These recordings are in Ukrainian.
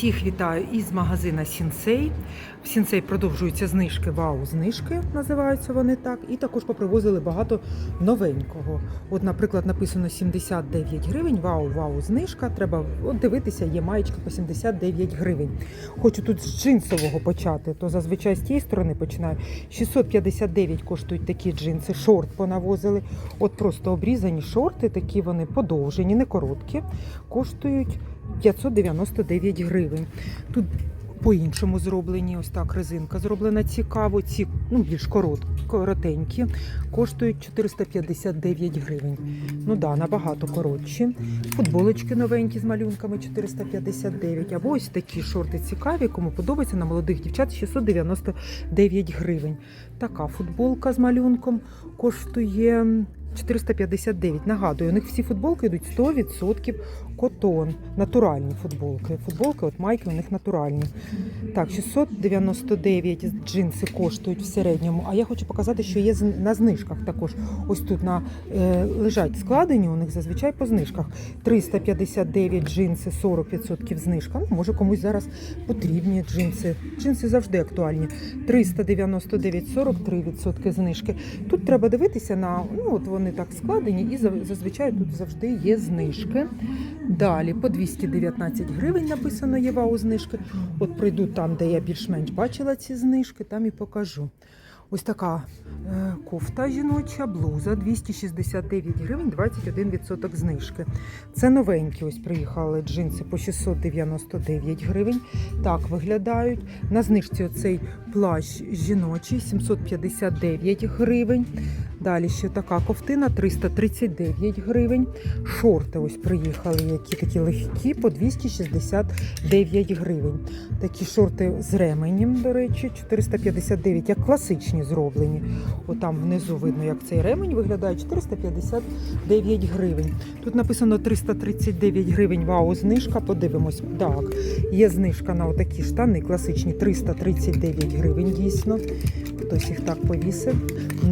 Всіх вітаю із магазина Сінсей. В Сінсей продовжуються знижки, вау-знижки називаються вони так. І також попривозили багато новенького. От, наприклад, написано 79 гривень. Вау-вау, знижка. Треба от дивитися, є маєчка по 79 гривень. Хочу тут з джинсового почати, то зазвичай з тієї сторони починаю. 659 коштують такі джинси, шорт понавозили. От просто обрізані шорти, такі вони подовжені, не короткі, коштують 599 гривень. Тут по-іншому зроблені, ось так резинка зроблена цікаво. Ці ну, більш корот, коротенькі, коштують 459 гривень. Ну да, набагато коротші. Футболочки новенькі з малюнками 459. Або ось такі шорти цікаві, кому подобається на молодих дівчат 699 гривень. Така футболка з малюнком коштує 459. Нагадую, у них всі футболки йдуть 100% котон. Натуральні футболки. Футболки, от майки у них натуральні. Так, 699 джинси коштують в середньому. А я хочу показати, що є на знижках також. Ось тут на, е, лежать складені у них зазвичай по знижках. 359 джинси, 40% знижка. Ну, може комусь зараз потрібні джинси. Джинси завжди актуальні. 399, 43% знижки. Тут треба дивитися на, ну от вони так складені, і зазвичай тут завжди є знижки. Далі по 219 гривень написано є вау знижки. От прийду там, де я більш-менш бачила ці знижки, там і покажу. Ось така е, кофта жіноча, блуза 269 гривень, 21% знижки. Це новенькі. Ось приїхали джинси по 699 гривень. Так виглядають. На знижці оцей плащ жіночий 759 гривень. Далі ще така ковтина 339 гривень. Шорти ось приїхали, які такі легкі, по 269 гривень. Такі шорти з ременем, до речі, 459, як класичні зроблені. Отам внизу видно, як цей ремень виглядає. 459 гривень. Тут написано 339 гривень. Вау, знижка. Подивимось. Так, є знижка на отакі штани, класичні 339 гривень, дійсно. Хтось їх так повісив.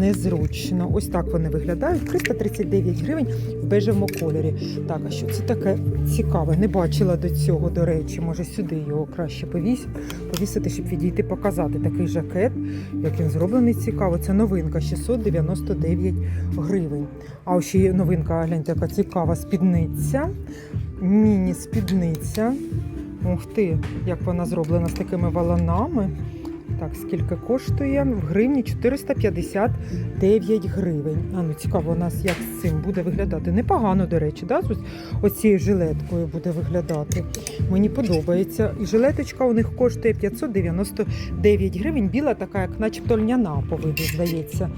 Незручно. Ось так вони виглядають. 339 гривень в бежевому кольорі. Так, а що це таке цікаве? Не бачила до цього, до речі. Може сюди його краще повіс... повісити, щоб відійти, показати такий жакет, як він зроблений цікаво. Це новинка 699 гривень. А ось ще є новинка, гляньте, яка цікава спідниця. Міні-спідниця. Ух ти, як вона зроблена з такими валанами. Так, скільки коштує? В гривні 459 гривень. А ну цікаво, у нас як з цим буде виглядати. Непогано, до речі, да? оцією жилеткою буде виглядати. Мені подобається. І жилеточка у них коштує 599 гривень. Біла така, як начебто льняна по виду, здається.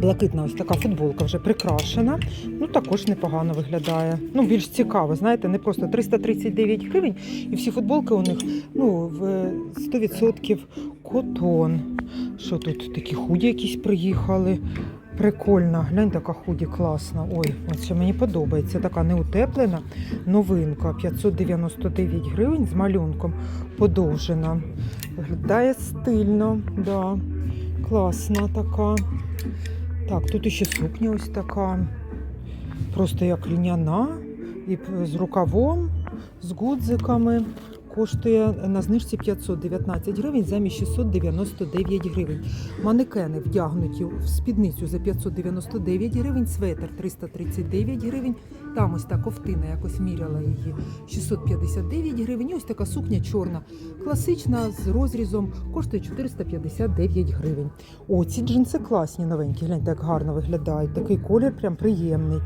Блакитна ось така футболка вже прикрашена. Ну також непогано виглядає. Ну більш цікаво, знаєте, не просто 339 гривень, і всі футболки у них ну в 100% котон. Що тут такі худі якісь приїхали? Прикольна, глянь, така худі класна. Ой, ось мені подобається. Така неутеплена новинка. 599 гривень з малюнком подовжена. Виглядає стильно, да. класна така. Так, тут ще сукня ось така. Просто як льняна, і з рукавом, з гудзиками. Коштує на знижці 519 гривень замість 699 гривень. Манекени вдягнуті в спідницю за 599 гривень, светр 339 гривень. Там ось та ковтина, якось міряла її 659 гривень. І ось така сукня чорна, класична з розрізом, коштує 459 гривень. О, ці джинси класні, новенькі. Гляньте, як гарно виглядають. Такий колір прям приємний.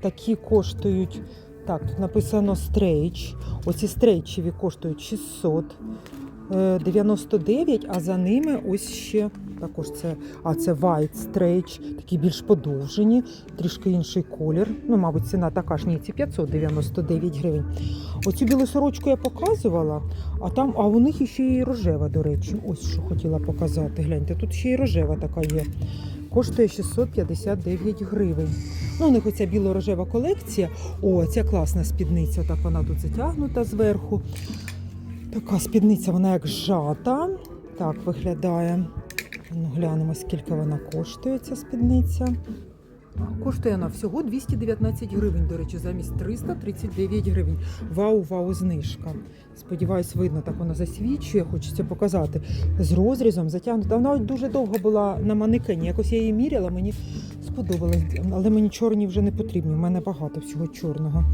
Такі коштують. Так, тут написано стрейч. Оці стрейчеві коштують 699, а за ними ось ще також це, а це white стрейч, такі більш подовжені, трішки інший колір. Ну, мабуть, ціна така ж ні, ці 599 гривень. Оцю білу сорочку я показувала, а там, а у них ще і рожева, до речі. Ось що хотіла показати. Гляньте, тут ще і рожева така є. Коштує 659 гривень. Ну, у них оця біло-рожева колекція. О, ця класна спідниця, так вона тут затягнута зверху. Така спідниця, вона як зжата. Так виглядає. Ну, глянемо, скільки вона коштує, ця спідниця. Коштує вона всього 219 гривень, до речі, замість 339 гривень. Вау, вау, знижка. Сподіваюсь, видно, так вона засвічує, хочеться показати. З розрізом затягнута. Вона дуже довго була на манекені. Якось я її міряла, мені сподобалось. Але мені чорні вже не потрібні. У мене багато всього чорного.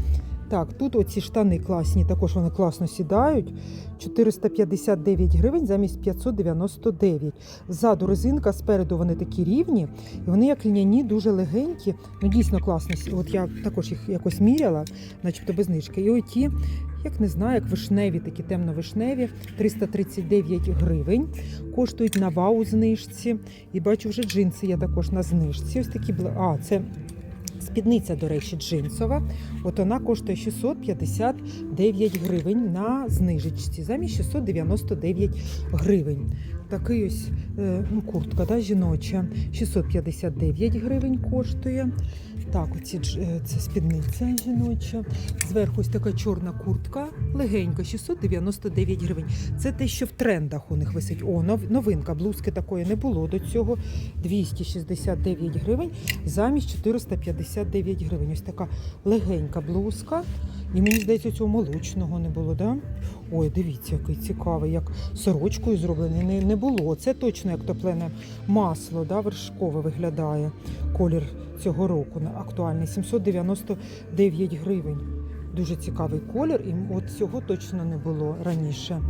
Так, тут оці штани класні, також вони класно сідають. 459 гривень замість 599. Ззаду резинка, спереду вони такі рівні, і вони як льняні, дуже легенькі. Ну дійсно класно. От я також їх якось міряла, начебто без знижки. І оті, як не знаю, як вишневі, такі темно-вишневі, 339 гривень. Коштують на вау знижці. І бачу вже джинси є також на знижці. Ось такі А, це спідниця, до речі, джинсова. От вона коштує 659 гривень на знижечці, замість 699 гривень. Такий ось е, ну, куртка да, жіноча, 659 гривень коштує. Так, оці е, це спідниця жіноча. Зверху ось така чорна куртка, легенька, 699 гривень. Це те, що в трендах у них висить. О, новинка, блузки такої не було до цього. 269 гривень замість 459 гривень. Ось така легенька блузка. І мені здається, цього молочного не було, да? Ой, дивіться, який цікавий, як сорочкою зроблений. Не, не було. Це точно як топлене масло, да, вершкове виглядає. Колір цього року на- актуальний 799 гривень. Дуже цікавий колір, і от цього точно не було раніше.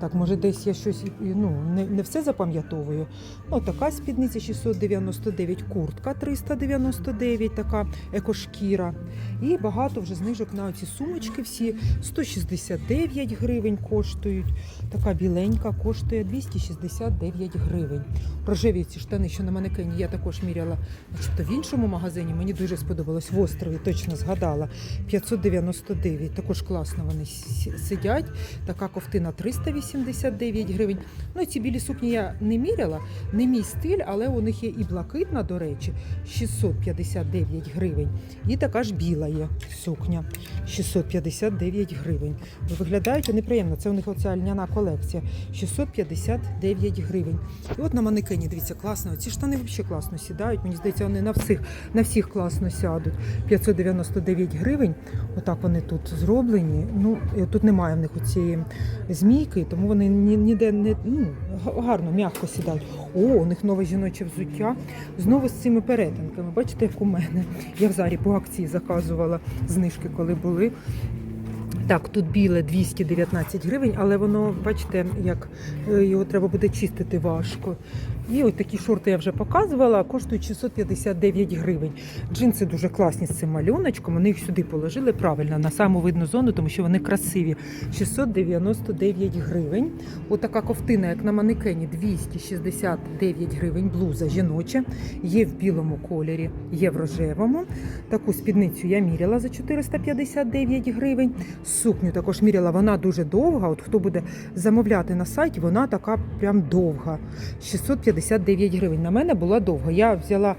Так, може, десь я щось ну, не не все запам'ятовую. Ну, Отака спідниця 699, куртка 399, така екошкіра. І багато вже знижок на оці сумочки всі 169 гривень коштують. Така біленька коштує 269 гривень. Рожеві ці штани, що на манекені я також міряла начебто в іншому магазині. Мені дуже сподобалось в острові, точно згадала. 599, також класно вони сидять. Така ковтина 380. 89 гривень. Ну, ці білі сукні я не міряла, не мій стиль, але у них є і блакитна, до речі, 659 гривень. І така ж біла є сукня. 659 гривень. Виглядають неприємно. Це у них оця льняна колекція. 659 гривень. І от на манекені, дивіться, класно. Ці штани взагалі класно сідають. Мені здається, вони на всіх на всіх класно сядуть. 599 гривень. Отак вони тут зроблені. Ну, Тут немає в них оцієї змійки тому вони ні- ніде не ну, гарно, м'яко сідають. О, у них нове жіноче взуття. Знову з цими перетинками. Бачите, як у мене. Я в зарі по акції заказувала знижки, коли були. Так, тут біле 219 гривень, але воно, бачите, як е, його треба буде чистити важко. І от такі шорти я вже показувала, коштують 659 гривень. Джинси дуже класні з цим малюночком. Вони їх сюди положили правильно на саму видну зону, тому що вони красиві. 699 гривень. Отака ковтина, як на манекені, 269 гривень. Блуза жіноча. Є в білому кольорі, є в рожевому. Таку спідницю я міряла за 459 гривень. Сукню також міряла, вона дуже довга. От хто буде замовляти на сайті, вона така прям довга. 659 гривень. На мене була довга. Я взяла,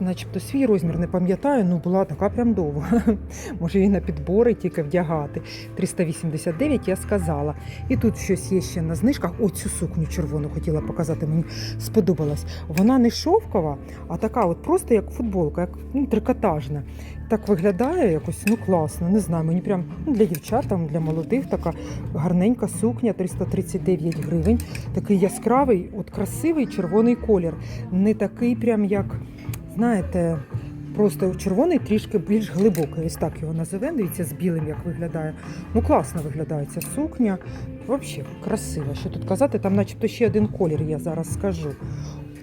начебто, свій розмір, не пам'ятаю, ну була така прям довга. Може, її на підбори тільки вдягати. 389 я сказала. І тут щось є ще на знижках. О, цю сукню червону хотіла показати. Мені сподобалась. Вона не шовкова, а така, от просто як футболка, як ну, трикотажна. Так виглядає якось ну класно. Не знаю. Мені прям ну, для дівчат, там, для молодих така гарненька сукня, 339 гривень. Такий яскравий, от красивий червоний колір. Не такий, прям як, знаєте. Просто червоний трішки більш глибокий, ось так його називемо. Дивіться, з білим як виглядає. Ну класно виглядає ця сукня. Взагалі красива. Що тут казати? Там, начебто, ще один колір, я зараз скажу.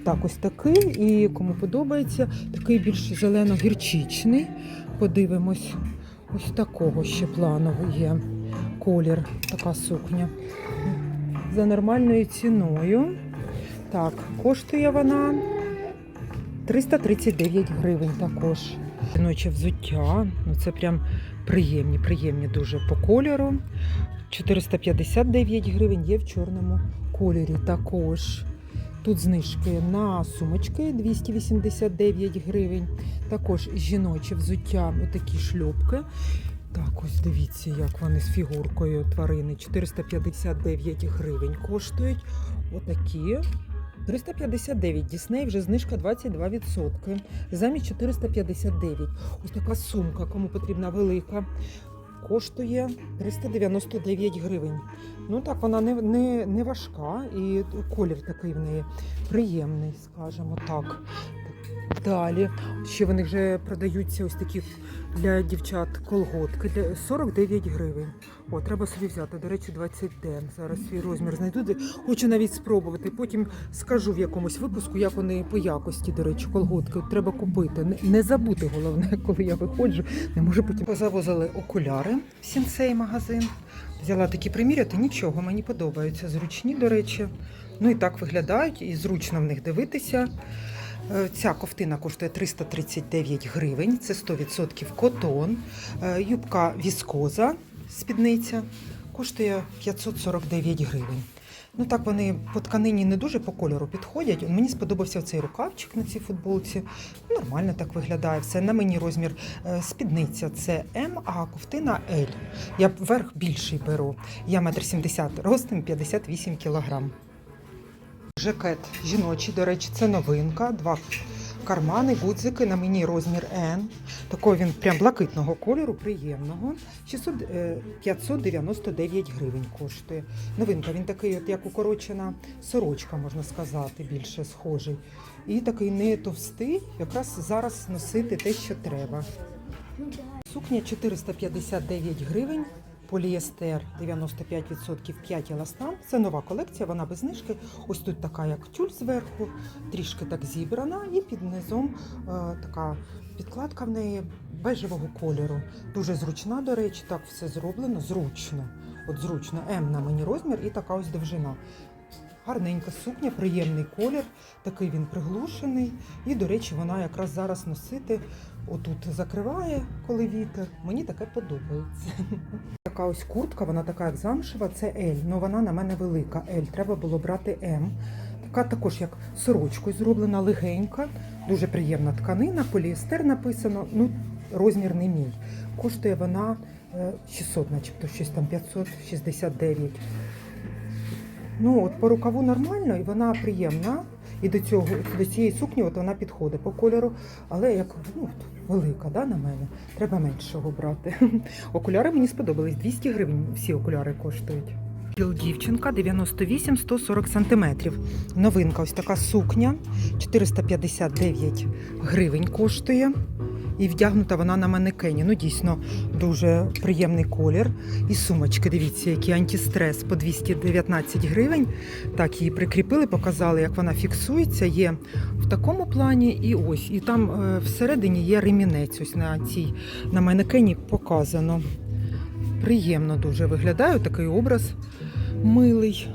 Так, ось такий. І кому подобається, такий більш зелено-гірчичний. Подивимось, ось такого ще плану є колір, така сукня. За нормальною ціною. Так, коштує вона 339 гривень також. Жіноче взуття. Ну це прям приємні, приємні дуже по кольору. 459 гривень є в чорному кольорі також. Тут знижки на сумочки 289 гривень. Також жіноче взуття, отакі шльопки. Так, ось дивіться, як вони з фігуркою тварини. 459 гривень коштують. Отакі 359 Дісней вже знижка 22%. Замість 459. Ось така сумка, кому потрібна велика. Коштує 399 гривень. Ну так, вона не, не, не важка і колір такий в неї приємний, скажімо так. Далі. Ще вони вже продаються ось такі для дівчат колготки для 49 гривень. О, треба собі взяти. До речі, 20 ден. Зараз свій розмір знайду. Хочу навіть спробувати. Потім скажу в якомусь випуску, як вони по якості, до речі, колготки. От треба купити. Не, забути головне, коли я виходжу. Не можу потім. Позавозили окуляри в сінцей магазин. Взяла такі приміряти, нічого, мені подобаються. Зручні, до речі. Ну і так виглядають, і зручно в них дивитися. Е, Ця ковтина коштує 339 гривень, це 100% котон. Е, Юбка віскоза, спідниця, коштує 549 гривень. Ну так вони по тканині не дуже по кольору підходять. Мені сподобався цей рукавчик на цій футболці. Нормально так виглядає. Все на мені розмір е, спідниця це М, а ковтина L. Я верх більший беру. Я метр сімдесят ростом 58 кілограм. Жакет жіночий, до речі, це новинка. Два кармани, гудзики на мені розмір N. Такого він прям блакитного кольору, приємного. 600, е, 599 гривень коштує. Новинка, він такий, от як укорочена сорочка, можна сказати, більше схожий. І такий не товстий, якраз зараз носити те, що треба. Сукня 459 гривень. Поліестер 95% 5 еластан. Це нова колекція, вона без знижки. Ось тут така, як тюль зверху, трішки так зібрана, і під низом е, така підкладка в неї бежевого кольору. Дуже зручна, до речі, так все зроблено. Зручно. От зручно. М на мені розмір і така ось довжина. Гарненька сукня, приємний колір, такий він приглушений. І, до речі, вона якраз зараз носити отут закриває, коли вітер. Мені таке подобається. Така ось куртка, вона така як замшева, це L, але вона на мене велика. L, треба було брати М. Така також як сорочкою зроблена, легенька, дуже приємна тканина, поліестер написано. Ну, розмір не мій. Коштує вона е, 600, начебто, щось там 569. Ну, от по рукаву нормально, і вона приємна. І до цього до цієї сукні от вона підходить по кольору, але як ну, велика да, на мене. Треба меншого брати. Окуляри мені сподобались. 200 гривень всі окуляри коштують. Дівчинка 98-140 сантиметрів. Новинка, ось така сукня 459 гривень коштує. І вдягнута вона на манекені. Ну, дійсно, дуже приємний колір. І сумочки, дивіться, які антистрес по 219 гривень. Так, її прикріпили, показали, як вона фіксується. Є в такому плані, і ось. І там е, всередині є ремінець. Ось на цій на манекені показано. Приємно дуже виглядає такий образ милий.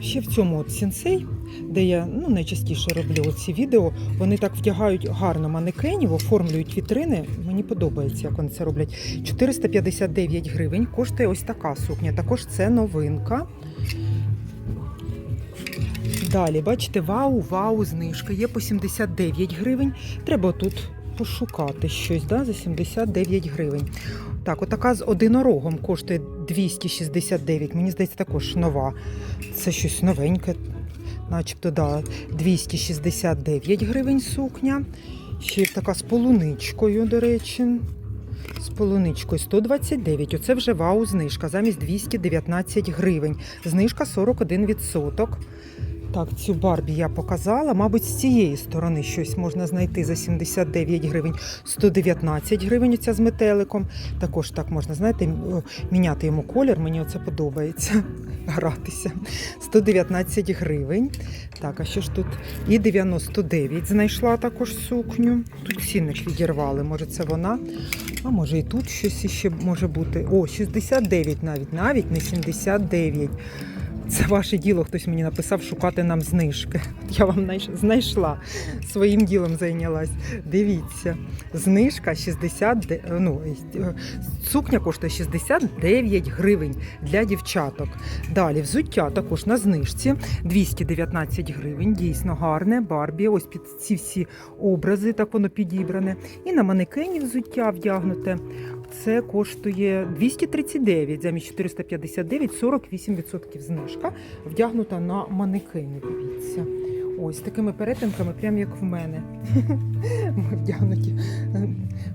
Ще в цьому от сенсей, де я ну, найчастіше роблю ці відео, вони так вдягають гарно манекенів, оформлюють вітрини. Мені подобається, як вони це роблять. 459 гривень коштує ось така сукня. Також це новинка. Далі, бачите, вау, вау, знижка. Є по 79 гривень. Треба тут пошукати щось да, за 79 гривень. Так, отака з одинорогом коштує 269. Мені здається, також нова. Це щось новеньке. Начебто, да, 269 гривень сукня. Ще така з полуничкою, до речі. З полуничкою 129. Оце вже вау знижка. Замість 219 гривень. Знижка 41%. Так, цю Барбі я показала. Мабуть, з цієї сторони щось можна знайти за 79 гривень, 119 гривень оця з метеликом. Також так можна, знаєте, міняти йому колір. Мені оце подобається гратися. 119 гривень. Так, а що ж тут? І 99 знайшла також сукню. Тут цінник відірвали. Може, це вона. А може і тут щось іще може бути. О, 69 навіть, навіть не 79. Це ваше діло, хтось мені написав шукати нам знижки. Я вам знайшла, своїм ділом зайнялась. Дивіться, знижка 60, ну, е, сукня коштує 69 гривень для дівчаток. Далі взуття також на знижці 219 гривень. Дійсно гарне, Барбі. Ось під ці всі образи, так воно підібране. І на манекені взуття вдягнуте це коштує 239 замість 459, 48% знижка. Вдягнута на манекені. Дивіться. Ось такими перетинками, прям як в мене. Ми вдягнуті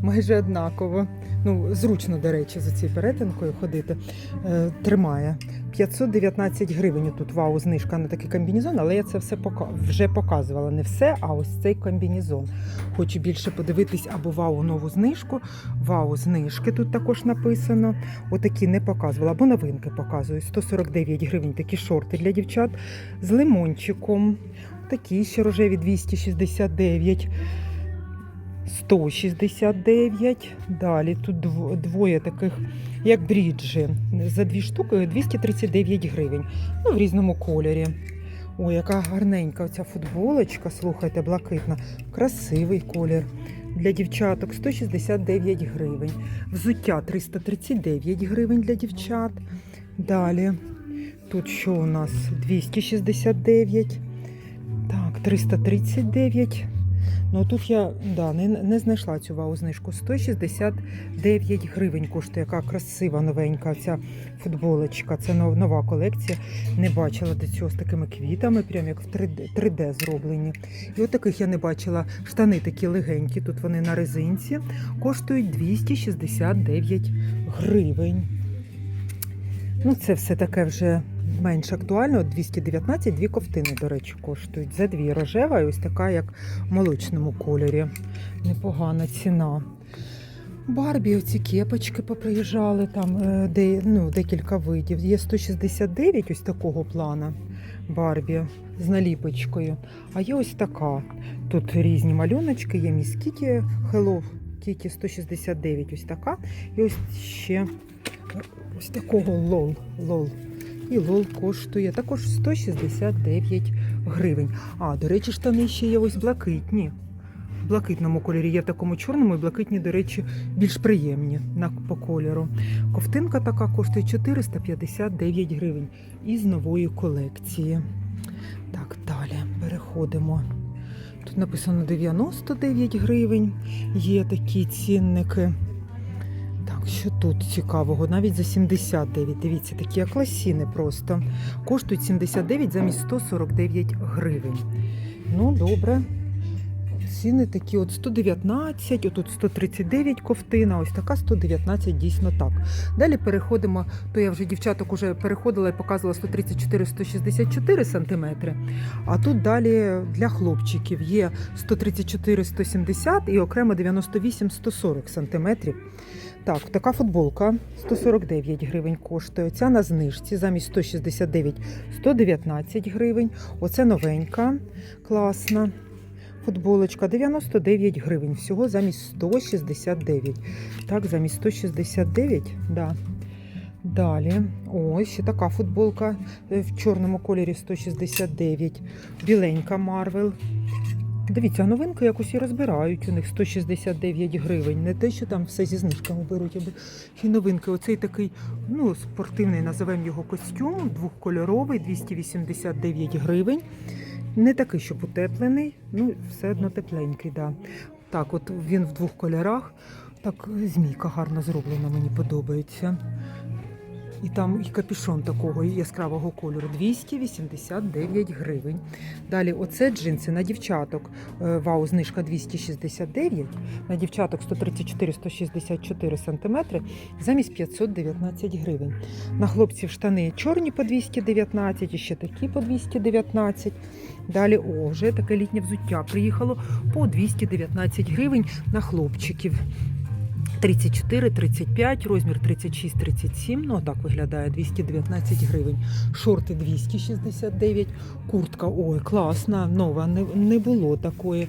майже однаково. Ну, зручно, до речі, за цією перетинкою ходити. Е, тримає. 519 гривень тут вау, знижка на такий комбінезон, але я це все пока... вже показувала. Не все, а ось цей комбінезон. Хочу більше подивитись або вау нову знижку. Вау, знижки тут також написано. Отакі не показувала, або новинки показую. 149 гривень такі шорти для дівчат з лимончиком. Такі ще рожеві 269. 169. Далі тут двоє таких, як бріджі. За дві штуки 239 гривень. Ну, в різному кольорі. Ой, яка гарненька ця футболочка, слухайте, блакитна. Красивий колір. Для дівчаток 169 гривень. Взуття 339 гривень для дівчат. Далі. Тут що у нас? 269. Так, 339. Ну тут я да, не, не знайшла цю вау знижку. 169 гривень коштує, яка красива новенька ця футболочка. Це нов- нова колекція. Не бачила до цього з такими квітами, прям як в 3D, 3D зроблені. І от таких я не бачила. Штани такі легенькі, тут вони на резинці, коштують 269 гривень. Ну, це все таке вже менш актуально. 219, дві ковтини, до речі, коштують. За дві рожева і ось така, як в молочному кольорі. Непогана ціна. Барбі, оці кепочки поприїжджали, там е, де, ну, декілька видів. Є 169 ось такого плана Барбі з наліпочкою. А є ось така. Тут різні малюночки, є міс Кіті Hello Kitty 169, ось така. І ось ще ось такого лол. лол. І лол коштує також 169 гривень. А, до речі, штани ще є ось блакитні. В блакитному кольорі є в такому чорному, і блакитні, до речі, більш приємні на, по кольору. Ковтинка така коштує 459 гривень із нової колекції. Так, далі переходимо. Тут написано 99 гривень. Є такі цінники. Що тут цікавого? Навіть за 79. Дивіться, такі як лосіни просто. Коштують 79 замість 149 гривень. Ну, добре. Ціни такі от 119, отут 139 ковтина, ось така 119 дійсно так. Далі переходимо, то я вже дівчаток уже переходила і показувала 134-164 сантиметри. А тут далі для хлопчиків є 134-170 і окремо 98-140 сантиметрів. Так, така футболка 149 гривень коштує. Ця на знижці замість 169 119 гривень. Оце новенька, класна. Футболочка 99 гривень. Всього замість 169. Так, замість 169, да. Далі. Ось ще така футболка е, в чорному кольорі 169. Біленька Марвел. Дивіться, а новинки якось і розбирають. У них 169 гривень. Не те, що там все зі знижками беруть, аби і новинки. Оцей такий, ну, спортивний, називаємо його костюм, двохкольоровий, 289 гривень. Не такий, щоб утеплений, ну, все одно тепленький, да. Так, от він в двох кольорах. Так, змійка гарно зроблена, мені подобається. І там і капюшон такого яскравого кольору 289 гривень. Далі, оце джинси на дівчаток. Е, Вау, знижка 269, на дівчаток 134-164 см замість 519 гривень. На хлопців штани чорні по 219 і ще такі по 219. Далі, о, вже таке літнє взуття приїхало по 219 гривень на хлопчиків. 34, 35, розмір 36, 37. Ну, так виглядає 219 гривень. Шорти 269, куртка, ой, класна, нова. Не, не було такої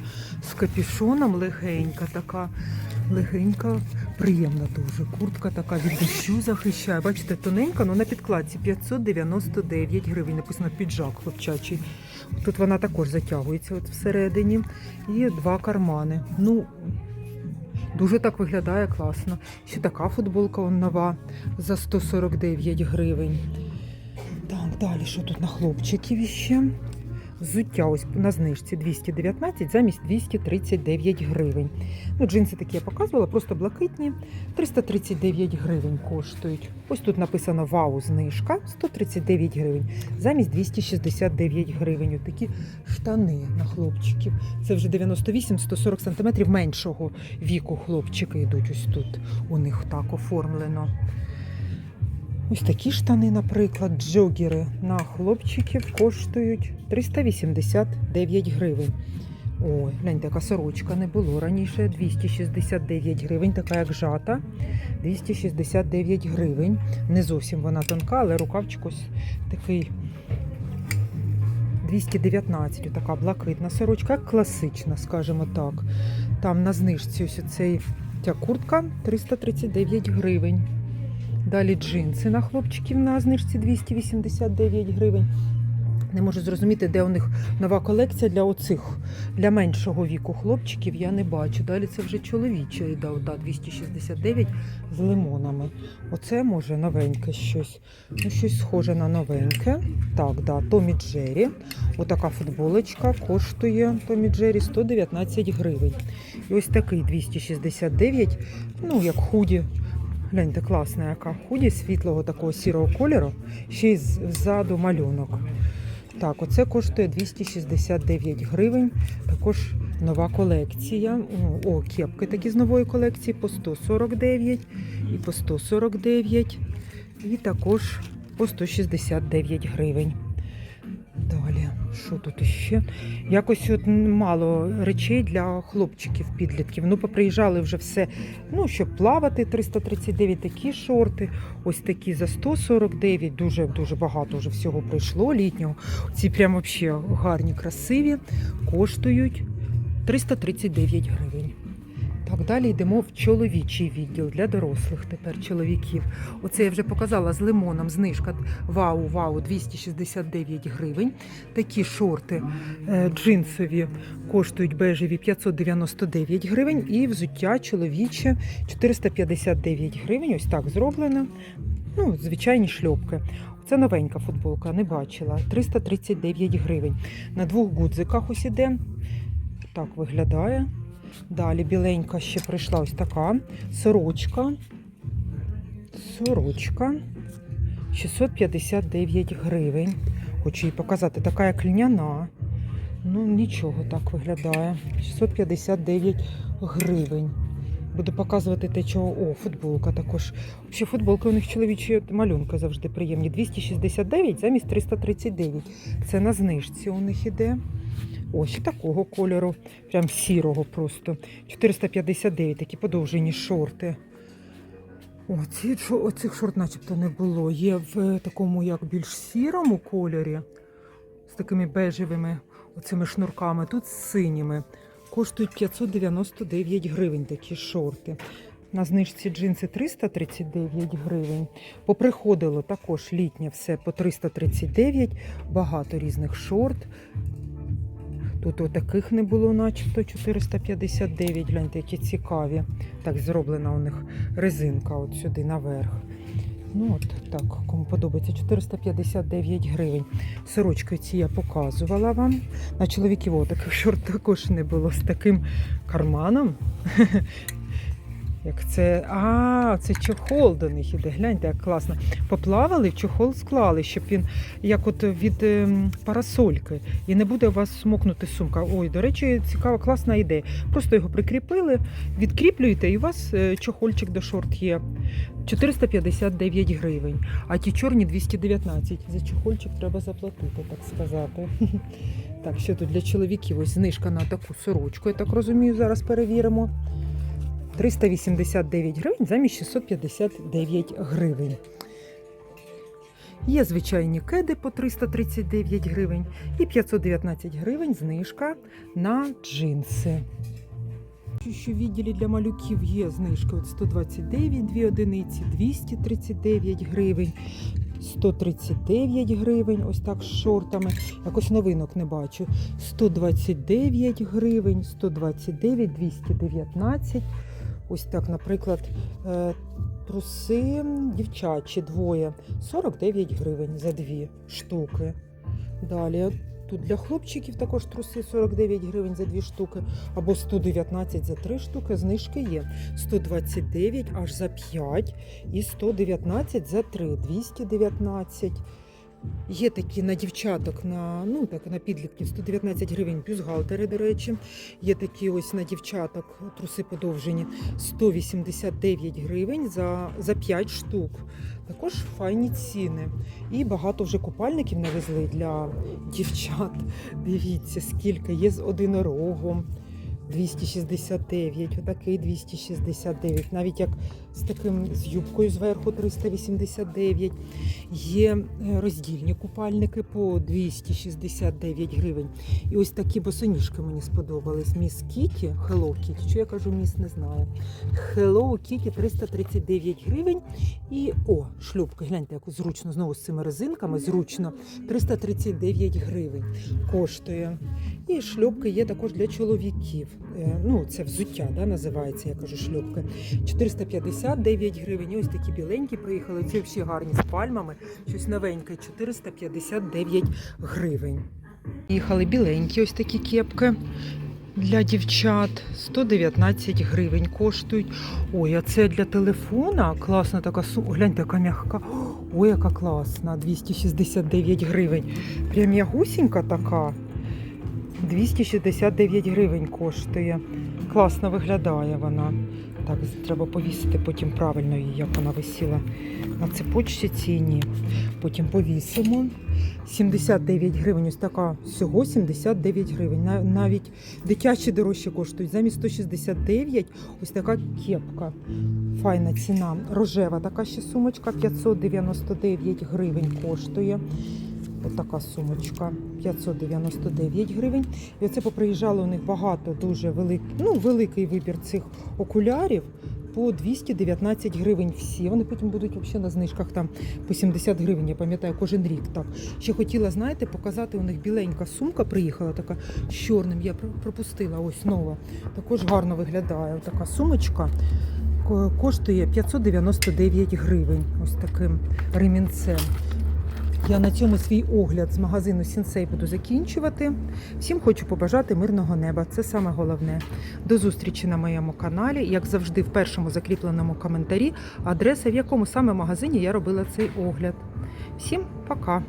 з капюшоном, легенька така. Легенька, приємна дуже. Куртка така від дощу захищає. Бачите, тоненька, але на підкладці 599 гривень. Написано піджак хлопчачий. Тут вона також затягується от всередині. І два кармани. Ну, Дуже так виглядає класно. Ще така футболка он нова за 149 гривень. Так, далі що тут на хлопчиків іще? Взуття ось на знижці 219 замість 239 гривень. Ну, джинси такі я показувала, просто блакитні. 339 гривень коштують. Ось тут написано Вау, знижка 139 гривень замість 269 гривень. Ось такі штани на хлопчиків. Це вже 98-140 см меншого віку хлопчики йдуть ось тут. У них так оформлено. Ось такі штани, наприклад, джогери на хлопчиків коштують 389 гривень. Ой, гляньте, яка сорочка не було раніше. 269 гривень, така як жата. 269 гривень. Не зовсім вона тонка, але рукавчик ось такий 219, така блакитна сорочка, як класична, скажімо так. Там на знижці ось цей ця куртка 339 гривень. Далі джинси на хлопчиків на знижці 289 гривень. Не можу зрозуміти, де у них нова колекція для оцих, для меншого віку хлопчиків. Я не бачу. Далі це вже чоловіча йде, да, 269 з лимонами. Оце може новеньке щось. Ну, щось схоже на новеньке. Так, да, Томі Джері. Отака футболочка коштує Томі Джері 119 гривень. І ось такий 269, ну як худі. Гляньте, класна яка худі світлого такого сірого кольору, ще й ззаду малюнок. Так, оце коштує 269 гривень. Також нова колекція. О, кепки такі з нової колекції по 149 і по 149. І також по 169 гривень. Далі, що тут іще? Якось от мало речей для хлопчиків, підлітків. Ну, поприїжджали вже все, ну, щоб плавати, 339 такі шорти, ось такі за 149, дуже дуже багато вже всього прийшло літнього. Ці прям взагалі гарні, красиві, коштують 339 гривень. Так, далі йдемо в чоловічий відділ для дорослих тепер чоловіків. Оце я вже показала з лимоном. Знижка вау, вау, 269 гривень. Такі шорти е, джинсові коштують бежеві 599 гривень. І взуття чоловіче 459 гривень. Ось так зроблено. Ну, звичайні шльопки. Це новенька футболка, не бачила. 339 гривень. На двох гудзиках ось іде. Так виглядає. Далі біленька ще прийшла ось така сорочка. Сорочка 659 гривень. Хочу їй показати, така як льняна. Ну, нічого так виглядає. 659 гривень. Буду показувати те, чого. О, футболка також. Ще футболки у них чоловічі малюнки завжди приємні. 269 замість 339. Це на знижці у них іде. Ось такого кольору, прям сірого просто. 459 такі подовжені шорти. О, ці, шо- оцих шорт начебто не було. Є в такому як більш сірому кольорі, з такими бежевими оцими шнурками, тут з синіми. Коштують 599 гривень такі шорти. На знижці джинси 339 гривень. Поприходило також літнє все по 339, багато різних шорт. Тут отаких не було, начебто 459. Гляньте, які цікаві. Так зроблена у них резинка от сюди наверх. Ну от так, кому подобається, 459 гривень. Сорочки ці я показувала вам. На чоловіків таких шорт також не було з таким карманом. Як це. А, це чохол до них іде. Гляньте, як класно. Поплавали, чохол склали, щоб він як от від ем, парасольки. І не буде у вас смокнути сумка. Ой, до речі, цікава, класна ідея. Просто його прикріпили, відкріплюєте, і у вас е, чохольчик до шорт є. 459 гривень, а ті чорні 219. За чохольчик треба заплатити, так сказати. Так, що тут для чоловіків? Ось знижка на таку сорочку, я так розумію, зараз перевіримо. 389 гривень замість 659 гривень. Є звичайні кеди по 339 гривень і 519 гривень знижка на джинси. Що в відділі для малюків є знижка от 129 дві одиниці, 239 гривень, 139 гривень, ось так з шортами. Якось новинок не бачу. 129 гривень, 129, 219. Ось так, наприклад, е, труси дівчачі двоє 49 гривень за дві штуки. Далі тут для хлопчиків також труси 49 гривень за дві штуки, або 119 за три штуки. Знижки є 129 аж за 5 і 119 за 3, 219. Є такі на дівчаток, на, ну, так, на підлітків 119 гривень бюстгальтери, до речі. Є такі ось на дівчаток труси подовжені 189 гривень за, за 5 штук. Також файні ціни. І багато вже купальників навезли для дівчат. Дивіться, скільки є з одинорогом. 269, отакий 269, навіть як з таким з юбкою зверху 389. Є е, роздільні купальники по 269 гривень. І ось такі босоніжки мені сподобались. Міс Кіті, Hello Kitty, що я кажу, міс не знаю. Hello Kitty 339 гривень. І о, шлюпки, гляньте, як зручно, знову з цими резинками, зручно 339 гривень коштує. І шльопки є також для чоловіків. Е, Ну, це взуття, да, називається, я кажу, шльопки. 459 гривень. Ось такі біленькі приїхали. Ці всі гарні з пальмами. Щось новеньке, 459 гривень. Їхали біленькі ось такі кепки. Для дівчат 119 гривень коштують. Ой, а це для телефона. Класна така сумка. Гляньте, яка м'яка. Ой, яка класна. 269 гривень. Прям ягусінька така. 269 гривень коштує. Класно виглядає вона. Так, треба повісити потім правильно її, як вона висіла на цепочці ціні. Потім повісимо. 79 гривень, ось така всього 79 гривень. На- Навіть дитячі дорожче коштують. Замість 169 ось така кепка. Файна ціна. Рожева така ще сумочка 599 гривень коштує. Така сумочка 599 гривень. І оце поприїжджало у них багато, дуже великий, ну, великий вибір цих окулярів. По 219 гривень всі. Вони потім будуть взагалі на знижках там по 70 гривень, я пам'ятаю, кожен рік так. Ще хотіла, знаєте, показати, у них біленька сумка приїхала, така з чорним. Я пропустила, ось нова. Також гарно виглядає. Така сумочка коштує 599 гривень. Ось таким ремінцем. Я на цьому свій огляд з магазину Сінсей буду закінчувати. Всім хочу побажати мирного неба. Це саме головне. До зустрічі на моєму каналі. Як завжди, в першому закріпленому коментарі адреса, в якому саме магазині я робила цей огляд. Всім пока!